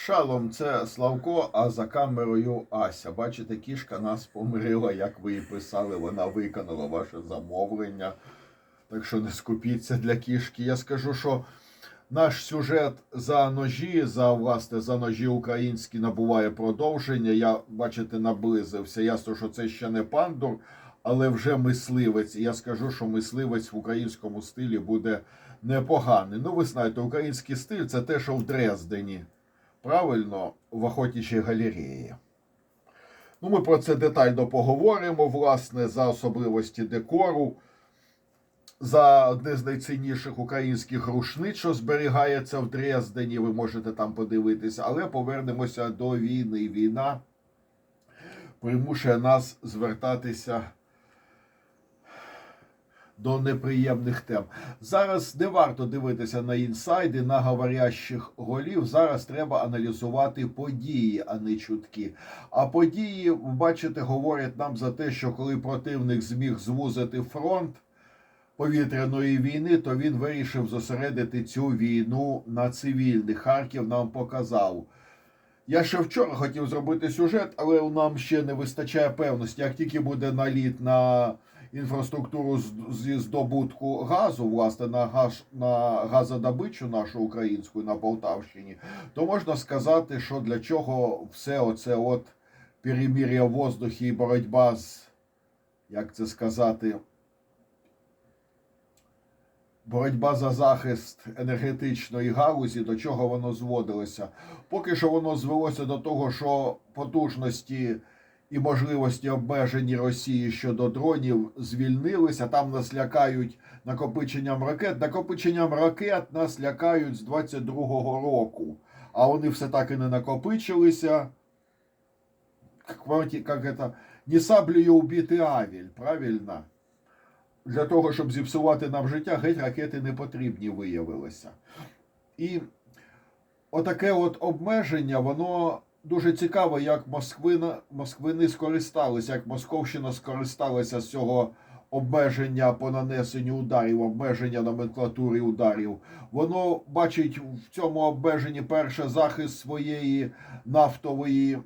Шалом, це Славко, а за камерою Ася. Бачите, кішка нас помирила, як ви і писали. Вона виконала ваше замовлення. Так що не скупіться для кішки. Я скажу, що наш сюжет за ножі, за власне за ножі українські набуває продовження. Я, бачите, наблизився. Ясно, що це ще не пандур, але вже мисливець. І я скажу, що мисливець в українському стилі буде непоганий. Ну, ви знаєте, український стиль це те, що в Дрездені. Правильно, в охотничій галереї. Ну, ми про це детально поговоримо, власне, за особливості декору, за одне з найцінніших українських рушниць, що зберігається в Дрездені. Ви можете там подивитися, але повернемося до війни. Війна примушує нас звертатися до неприємних тем. Зараз не варто дивитися на інсайди, на говорящих голів. Зараз треба аналізувати події, а не чутки. А події, бачите, говорять нам за те, що коли противник зміг звузити фронт повітряної війни, то він вирішив зосередити цю війну на цивільних. Харків нам показав. Я ще вчора хотів зробити сюжет, але нам ще не вистачає певності. Як тільки буде наліт на інфраструктуру зі здобутку газу, власне, на газ на газодобичу нашу українську на Полтавщині, то можна сказати, що для чого все оце от перемір'я в воздухі і боротьба з, як це сказати, боротьба за захист енергетичної галузі, до чого воно зводилося. Поки що воно звелося до того, що потужності і можливості обмежені Росії щодо дронів звільнилися. Там нас лякають накопиченням ракет. Накопиченням ракет нас лякають з 22-го року, а вони все так і не накопичилися. Как, это, не саблею убити авіль, правильно? Для того, щоб зіпсувати нам життя, геть ракети не потрібні виявилося. І отаке от обмеження, воно дуже цікаво, як Москвина, Москвини скористалися, як Московщина скористалася з цього обмеження по нанесенню ударів, обмеження номенклатури ударів. Воно бачить в цьому обмеженні перше захист своєї нафтової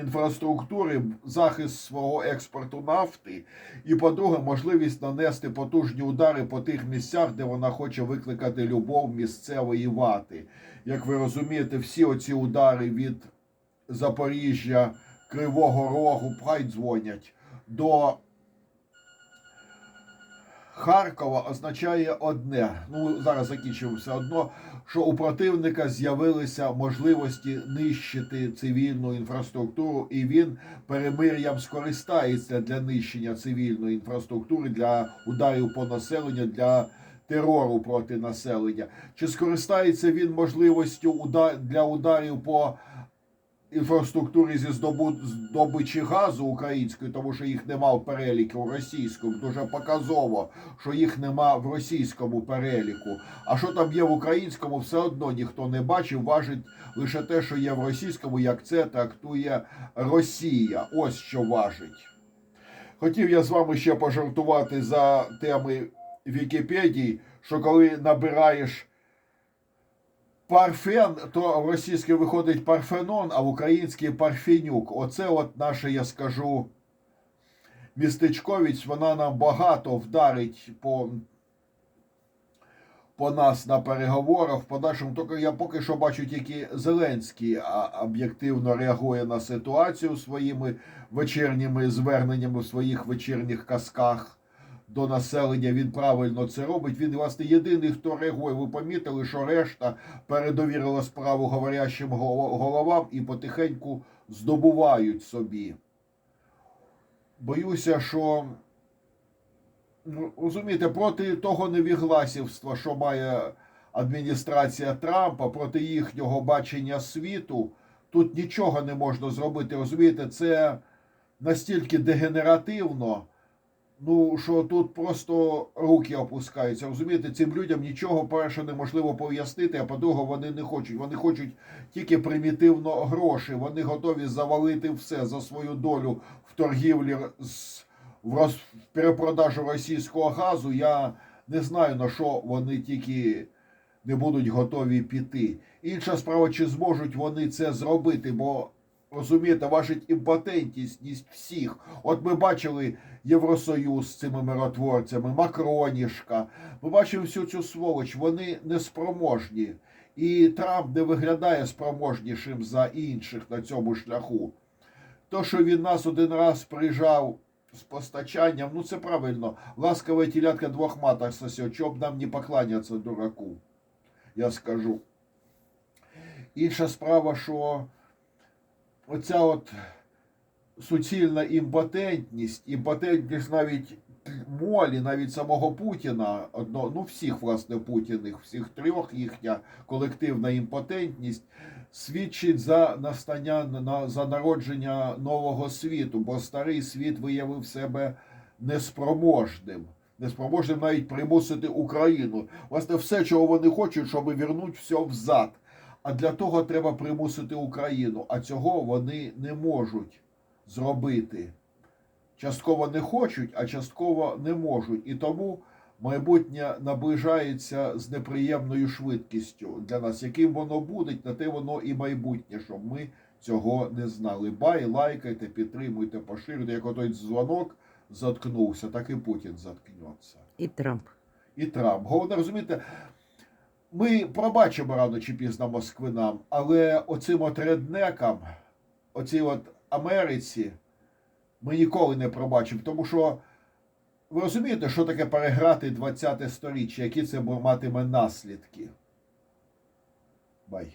інфраструктури, захист свого експорту нафти, і, по-друге, можливість нанести потужні удари по тих місцях, де вона хоче викликати любов місцевої вати. Як ви розумієте, всі оці удари від Запоріжжя, Кривого Рогу, хай дзвонять до Харкова означає одне. Ну зараз закінчимо все одно, що у противника з'явилися можливості нищити цивільну інфраструктуру, і він перемир'ям скористається для нищення цивільної інфраструктури, для ударів по населенню, для терору проти населення. Чи скористається він можливістю для ударів по інфраструктурі зі здобичі газу української, тому що їх нема в переліку російському. Дуже показово, що їх нема в російському переліку. А що там є в українському, все одно ніхто не бачив. Важить лише те, що є в російському, як це трактує Росія. Ось що важить. Хотів я з вами ще пожартувати за теми Вікіпедії, що коли набираєш Парфен, то в російській виходить Парфенон, а в українській Парфенюк. Оце от наше, я скажу, містечковість, вона нам багато вдарить по, по нас на переговорах. В подальшому тільки я поки що бачу тільки Зеленський об'єктивно реагує на ситуацію своїми вечірніми зверненнями в своїх вечірніх казках до населення. Він правильно це робить. Він, власне, єдиний, хто реагує. Ви помітили, що решта передовірила справу говорящим головам і потихеньку здобувають собі. Боюся, що ну, розумієте, проти того невігласівства, що має адміністрація Трампа, проти їхнього бачення світу, тут нічого не можна зробити. Розумієте, це настільки дегенеративно. Ну, що тут просто руки опускаються. Розумієте, цим людям нічого перше неможливо пояснити, а по-друге, вони не хочуть. Вони хочуть тільки примітивно гроші. Вони готові завалити все за свою долю в торгівлі з в роз, в перепродажу російського газу. Я не знаю на що вони тільки не будуть готові піти. Інша справа, чи зможуть вони це зробити, бо розумієте, важить імпотентність всіх. От ми бачили Євросоюз з цими миротворцями, Макронішка. Ми бачимо всю цю сволоч, вони неспроможні. І Трамп не виглядає спроможнішим за інших на цьому шляху. То, що він нас один раз приїжджав з постачанням, ну це правильно. Ласкове тілятка двох маток сосет, чоб нам не покланяться дураку. Я скажу. Інша справа, що оця от суцільна імпотентність, імпотентність навіть молі, навіть самого Путіна, одно, ну всіх, власне, Путіних, всіх трьох їхня колективна імпотентність свідчить за настання на за народження нового світу, бо старий світ виявив себе неспроможним. Неспроможним навіть примусити Україну. Власне, все, чого вони хочуть, щоб вернуть все взад. А для того треба примусити Україну. А цього вони не можуть зробити. Частково не хочуть, а частково не можуть. І тому майбутнє наближається з неприємною швидкістю для нас. Яким воно буде, на те воно і майбутнє, щоб ми цього не знали. Бай, лайкайте, підтримуйте, поширюйте. Як отой дзвонок заткнувся, так і Путін заткнеться. І Трамп. І Трамп. Головне, розумієте, ми пробачимо рано чи пізно Москвинам, але оцим от реднекам, оцій от Америці, ми ніколи не пробачимо. Тому що ви розумієте, що таке переграти 20-те сторіччя, які це матиме наслідки? Бай.